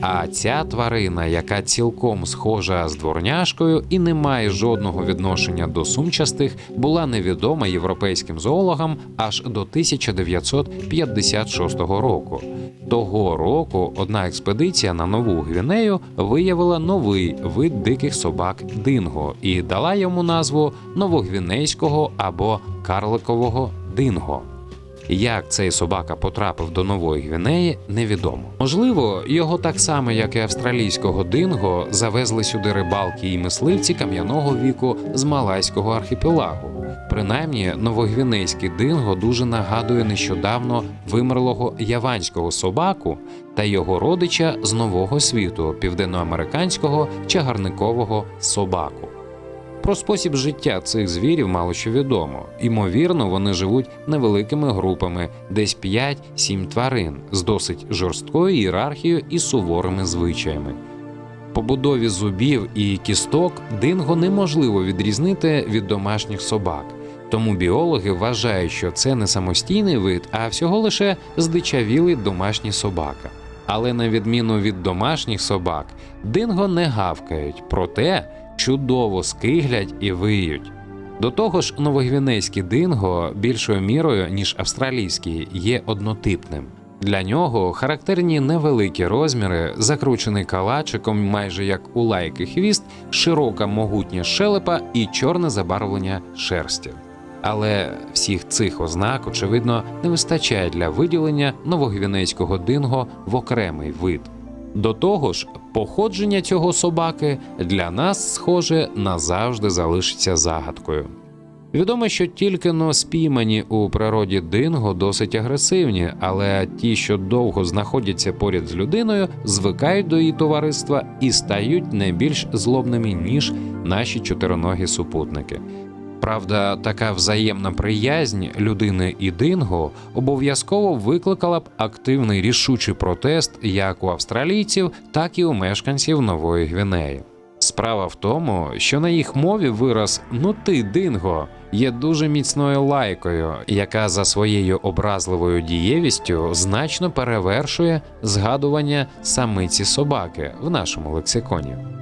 А ця тварина, яка цілком схожа з дворняшкою і не має жодного відношення до сумчастих, була невідома європейським зоологам аж до 1956 року. Того року одна експедиція на нову гвінею виявила новий вид диких собак динго і дала йому назву новогвінейського або карликового динго. Як цей собака потрапив до Нової Гвінеї, невідомо. Можливо, його так само, як і австралійського динго, завезли сюди рибалки і мисливці кам'яного віку з Малайського архіпелагу. Принаймні, новогвінейський динго дуже нагадує нещодавно вимерлого яванського собаку та його родича з нового світу південноамериканського чагарникового собаку. Про спосіб життя цих звірів мало що відомо. Імовірно, вони живуть невеликими групами, десь 5-7 тварин з досить жорсткою ієрархією і суворими звичаями. По будові зубів і кісток динго неможливо відрізнити від домашніх собак. Тому біологи вважають, що це не самостійний вид, а всього лише здичавілий домашній собака. Але на відміну від домашніх собак, динго не гавкають, проте чудово скиглять і виють. До того ж, новогвінейський динго більшою мірою, ніж австралійський, є однотипним. Для нього характерні невеликі розміри, закручений калачиком, майже як у лайки хвіст, широка могутня щелепа і чорне забарвлення шерсті. Але всіх цих ознак, очевидно, не вистачає для виділення новогвінейського динго в окремий вид. До того ж, походження цього собаки для нас, схоже, назавжди залишиться загадкою. Відомо, що тільки но спіймані у природі динго досить агресивні, але ті, що довго знаходяться поряд з людиною, звикають до її товариства і стають не більш злобними, ніж наші чотириногі супутники. Правда, така взаємна приязнь людини і динго обов'язково викликала б активний рішучий протест як у австралійців, так і у мешканців Нової Гвінеї. Справа в тому, що на їх мові вираз ну ти динго є дуже міцною лайкою, яка за своєю образливою дієвістю значно перевершує згадування самиці собаки в нашому лексиконі.